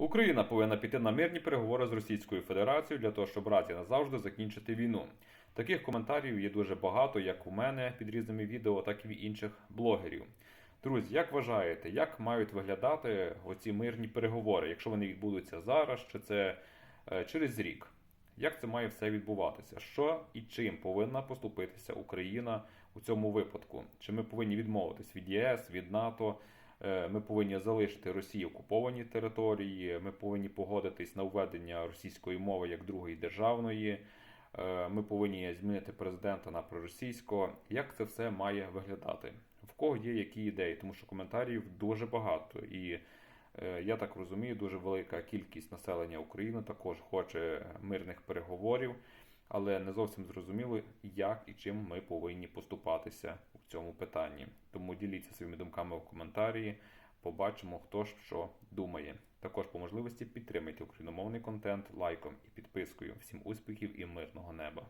Україна повинна піти на мирні переговори з Російською Федерацією для того, щоб раз і назавжди закінчити війну. Таких коментарів є дуже багато, як у мене під різними відео, так і в інших блогерів. Друзі, як вважаєте, як мають виглядати оці мирні переговори, якщо вони відбудуться зараз, чи це е, через рік? Як це має все відбуватися? Що і чим повинна поступитися Україна у цьому випадку? Чи ми повинні відмовитись від ЄС, від НАТО? Е, Ми повинні залишити Росії окуповані території. Ми повинні погодитись на введення російської мови як другої державної. Е, Ми повинні змінити президента на проросійського. Як це все має виглядати? В кого є які ідеї? Тому що коментарів дуже багато і. Е, Я так розумію, дуже велика кількість населення України також хоче мирних переговорів, але не зовсім зрозуміло, як і чим ми повинні поступатися у цьому питанні. Тому діліться своїми думками в коментарі. Побачимо, хто що думає. Також по можливості підтримайте україномовний контент лайком і підпискою. Всім успіхів і мирного неба!